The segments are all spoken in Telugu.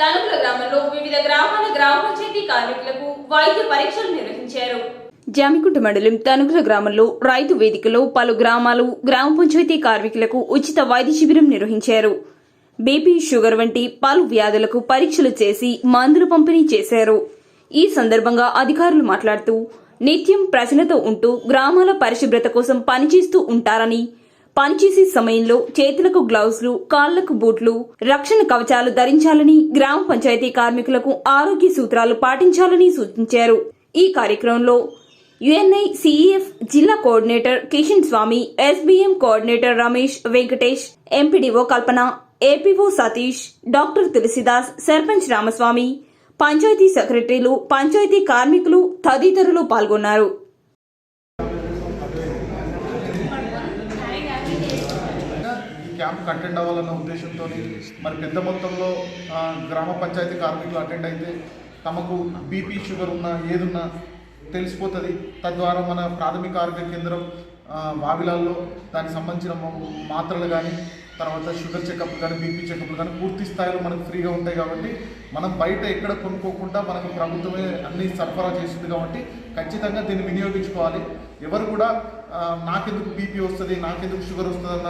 తణుకుల గ్రామంలో వివిధ గ్రామాల గ్రామ పంచాయతీ కార్మికులకు వైద్య పరీక్షలు నిర్వహించారు. జామికుంట మండలం తనుగుల గ్రామంలో రైతు వేదికలో పలు గ్రామాలు గ్రామ పంచాయతీ కార్మికులకు ఉచిత వైద్య శిబిరం నిర్వహించారు. బీపీ షుగర్ వంటి పలు వ్యాధులకు పరీక్షలు చేసి మందులు పంపిణీ చేశారు. ఈ సందర్భంగా అధికారులు మాట్లాడుతూ నిత్యం ప్రజలతో ఉంటూ గ్రామాల పరిశుభ్రత కోసం పనిచేస్తూ ఉంటారని పనిచేసే సమయంలో చేతులకు గ్లౌజ్లు కాళ్ళకు బూట్లు రక్షణ కవచాలు ధరించాలని గ్రామ పంచాయతీ కార్మికులకు ఆరోగ్య సూత్రాలు పాటించాలని సూచించారు. ఈ కార్యక్రమంలో యుఎన్ఐ సిఈఎఫ్ జిల్లా coordinator Kishan Swamy SBM coordinator Ramesh Venkatesh MPDO Kalpana APO Satish doctor Tulasidas sarpanch Ramaswamy panchayat సెక్రటరీలు పంచాయతీ కార్మికులు తదితరులు పాల్గొన్నారు. క్యాంప్ అటెండ్ అవ్వాలన్న ఉద్దేశంతో మరి పెద్ద మొత్తంలో గ్రామ పంచాయతీ కార్మికులు అటెండ్ అయితే తమకు బీపీ షుగర్ ఉన్నా ఏదున్నా తెలిసిపోతుంది. తద్వారా మన ప్రాథమిక ఆరోగ్య కేంద్రం వావిలాల్లో దానికి సంబంధించిన మాత్రలు కానీ తర్వాత షుగర్ చెకప్ కానీ బీపీ చెకప్ కానీ పూర్తి స్థాయిలో మనకు ఫ్రీగా ఉంటాయి కాబట్టి మనం బయట ఎక్కడ కొనుక్కోకుండా మనకు ప్రభుత్వమే అన్ని సరఫరా చేస్తుంది కాబట్టి ఖచ్చితంగా దీన్ని వినియోగించుకోవాలి. ఎవరు కూడా నాకెందుకు బీపీ వస్తుంది నాకెందుకు షుగర్ వస్తుంది అన్న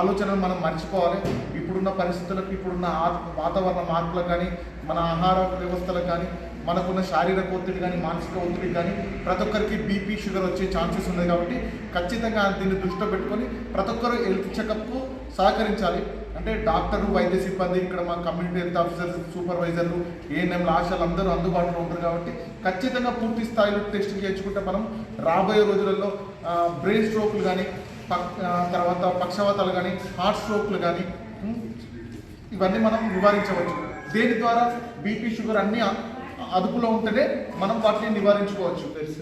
ఆలోచనను మనం మర్చిపోవాలి. ఇప్పుడున్న పరిస్థితులకు ఇప్పుడున్న వాతావరణ మార్పులకు కానీ మన ఆహార వ్యవస్థలకు కానీ మనకున్న శారీరక ఒత్తిడి కానీ మానసిక ఒత్తిడి కానీ ప్రతి ఒక్కరికి బీపీ షుగర్ వచ్చే ఛాన్సెస్ ఉన్నాయి కాబట్టి ఖచ్చితంగా దీన్ని దృష్టిలో పెట్టుకొని ప్రతి ఒక్కరు హెల్త్ చెకప్కు సహకరించాలి. అంటే డాక్టర్లు వైద్య సిబ్బంది ఇక్కడ మా కమ్యూనిటీ హెల్త్ ఆఫీసర్స్ సూపర్వైజర్లు ఏఎన్ఎంల ఆశాలు అందరూ అందుబాటులో ఉంటారు కాబట్టి ఖచ్చితంగా పూర్తి స్థాయిలో టెస్టింగ్ చేయించుకుంటే మనం రాబోయే రోజులలో బ్రెయిన్ స్ట్రోక్లు కానీ పక్ తర్వాత పక్షవాతాలు కానీ హార్ట్ స్ట్రోక్లు కానీ ఇవన్నీ మనం నివారించవచ్చు. దేని ద్వారా? బీపీ షుగర్ అన్నీ అదుపులో ఉంటేనే మనం వాటిని నివారించుకోవచ్చు. షుగర్స్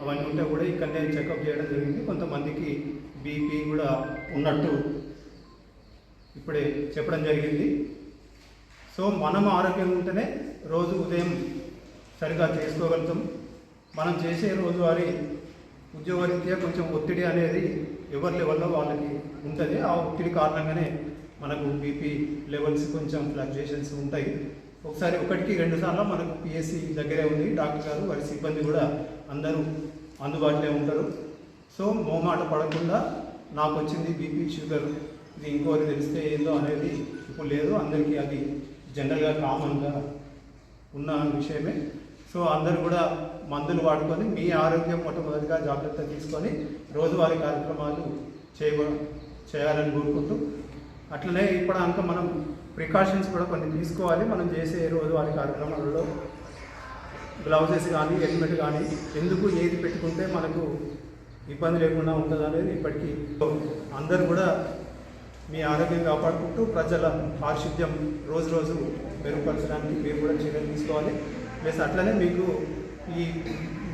అవన్నీ ఉంటే కూడా ఇక్కడనే చెకప్ చేయడం జరిగింది. కొంతమందికి బీపీ కూడా ఉన్నట్టు ఇప్పుడే చెప్పడం జరిగింది. సో మనం ఆరోగ్యంగా ఉంటేనే రోజు ఉదయం సరిగా చేసుకోగలుగుతాం. మనం చేసే రోజువారీ ఉద్యోగరీత్యా కొంచెం ఒత్తిడి అనేది ఎవరి లెవెల్లో వాళ్ళకి ఉంటుంది. ఆ ఒత్తిడి కారణంగానే మనకు బీపీ లెవెల్స్ కొంచెం ఫ్లక్చుయేషన్స్ ఉంటాయి. ఒకసారి ఒకటికి రెండు సార్లు మనకు పిఎస్సి దగ్గరే ఉంది. డాక్టర్ గారు వారి సిబ్బంది కూడా అందరూ అందుబాటులో ఉంటారు. సో మోమాట పడకుండా నాకు వచ్చింది బీపీ షుగర్ ఇది ఇంకోరు తెలిస్తే ఏందో అనేది ఇప్పుడు లేదు. అందరికీ అది జనరల్గా కామన్గా ఉన్న విషయమే. సో అందరూ కూడా మందులు వాడుకొని మీ ఆరోగ్యం మొట్టమొదటిగా జాగ్రత్త తీసుకొని రోజువారీ కార్యక్రమాలు చేయ చేయాలని కోరుకుంటూ. అట్లనే ఇప్పటిదాకా మనం ప్రికాషన్స్ కూడా కొన్ని తీసుకోవాలి. మనం చేసే రోజువారీ కార్యక్రమాలలో గ్లౌజెస్ కానీ హెల్మెట్ కానీ ఎందుకు ఏది పెట్టుకుంటే మనకు ఇబ్బంది లేకుండా ఉంటుంది అనేది ఇప్పటికీ అందరూ కూడా మీ ఆరోగ్యం కాపాడుకుంటూ ప్రజల పారిశుద్ధ్యం రోజు రోజు మెరుగుపరచడానికి మీరు కూడా చర్యలు తీసుకోవాలి. ప్లస్ అట్లనే మీకు ఈ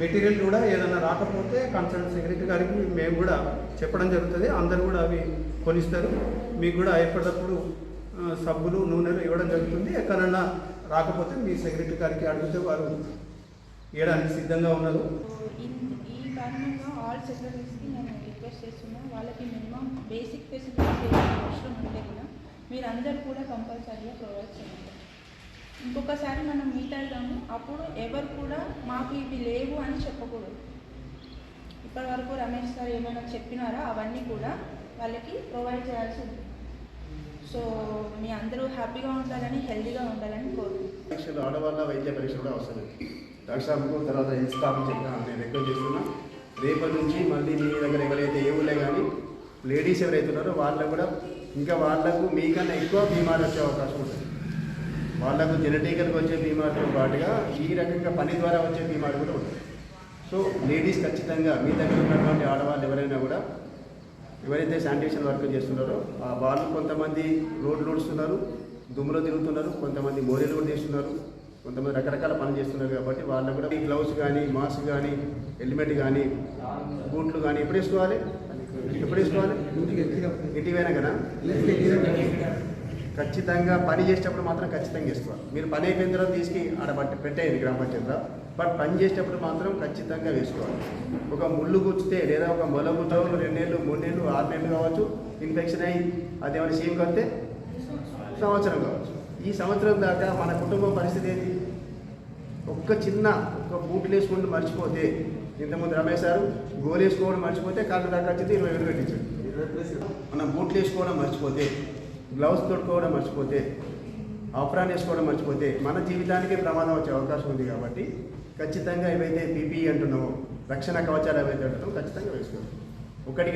మెటీరియల్ కూడా ఏదైనా రాకపోతే కన్సల్ట్ సెక్రటరీ గారికి మేము కూడా చెప్పడం జరుగుతుంది. అందరు కూడా అవి కొనిస్తారు. మీకు కూడా ఎప్పటికప్పుడు సబ్బులు నూనెలు ఇవ్వడం జరుగుతుంది. ఎక్కడన్నా రాకపోతే మీ సెక్రటరీ గారికి అడిగితే వారు ఇవ్వడానికి సిద్ధంగా ఉన్నారు. రిక్వెస్ట్ చేస్తున్నాను వాళ్ళకి మినిమం బేసిక్ ఫెసిలిటీస్ అవసరం ఉంటే కదా మీరు అందరు కూడా కంపల్సరీగా ప్రొవైడ్ చేయండి. ఇంకొకసారి మనం మీట్ అవుతాము అప్పుడు ఎవరు కూడా మాకు ఇవి లేవు అని చెప్పకూడదు. ఇప్పటి వరకు రమేష్ సార్ ఏమైనా చెప్పినారా? అవన్నీ కూడా వాళ్ళకి ప్రొవైడ్ చేయాల్సి ఉంది సో మీ అందరూ హ్యాపీగా ఉండాలని హెల్దీగా ఉండాలని కోరుకుంటున్నాను పరీక్షలు ఆడవాళ్ళ వైద్య పరీక్ష కూడా అవసరం డాక్టర్ సాబ్కు తర్వాత ఇన్స్టాప్ చెప్పిన నేను రిక్వెస్ట్ చేస్తున్నా. రేపటి నుంచి మళ్ళీ మీ దగ్గర ఎవరైతే ఏవులే కానీ లేడీస్ ఎవరైతే ఉన్నారో వాళ్ళకు కూడా ఇంకా వాళ్ళకు మీకన్నా ఎక్కువ బీమారు వచ్చే అవకాశం ఉంటుంది. వాళ్ళకు జెనెటికల్గా వచ్చే బీమారితో పాటుగా ఈ రకంగా పని ద్వారా వచ్చే బీమారు కూడా ఉంటుంది. సో లేడీస్ ఖచ్చితంగా మీ దగ్గర ఉన్నటువంటి ఆడవాళ్ళు ఎవరైనా కూడా ఎవరైతే శానిటేషన్ వర్క్ చేస్తున్నారో ఆ వాళ్ళు కొంతమంది రోడ్లు ఊడుస్తున్నారు దుమ్ములో తిరుగుతున్నారు కొంతమంది మోరీలు కూడా చేస్తున్నారు కొంతమంది రకరకాల పని చేస్తున్నారు కాబట్టి వాళ్ళకు కూడా గ్లౌస్ కానీ మాస్క్ కానీ హెల్మెట్ కానీ బూట్లు కానీ ఎప్పుడు వేసుకోవాలి? ఎప్పుడు వేసుకోవాలి? ఇంటికి పోయినా కదా? ఖచ్చితంగా పని చేసేటప్పుడు మాత్రం ఖచ్చితంగా వేసుకోవాలి. మీరు పని అయిపోయిన తర్వాత తీసుకు ఆడ పెట్టేయండి గ్రామ పంచాయతీలో. బట్ పని చేసేటప్పుడు మాత్రం ఖచ్చితంగా వేసుకోవాలి. ఒక ముళ్ళు గుచ్చితే లేదా ఒక మొల గుచ్చో రెండేళ్ళు మూడేళ్ళు ఆరు నెలలు కావచ్చు ఇన్ఫెక్షన్ అయ్యి అదేమైనా సీమ్ కడితే సంవత్సరం కావచ్చు. ఈ సంవత్సరం దాకా మన కుటుంబ పరిస్థితి ఏది ఒక్క చిన్న ఒక బూట్లు వేసుకుంటూ మర్చిపోతే ఇంతకుముందు రమేష్ సారు గోలు వేసుకోవడం మర్చిపోతే కాళ్ళు దాకా వచ్చింది ఇరవై వేలు పెట్టించాడు మనం బూట్లు వేసుకోవడం మర్చిపోతే గ్లౌస్ తొడుకోవడం మర్చిపోతే ఆఫ్రాన్ వేసుకోవడం మర్చిపోతే మన జీవితానికే ప్రమాదం వచ్చే అవకాశం ఉంది కాబట్టి ఖచ్చితంగా ఏవైతే పీపీ అంటున్నామో రక్షణ కవచాలు ఏవైతే అంటున్నామో ఖచ్చితంగా వేసుకోవాలి. ఒకటి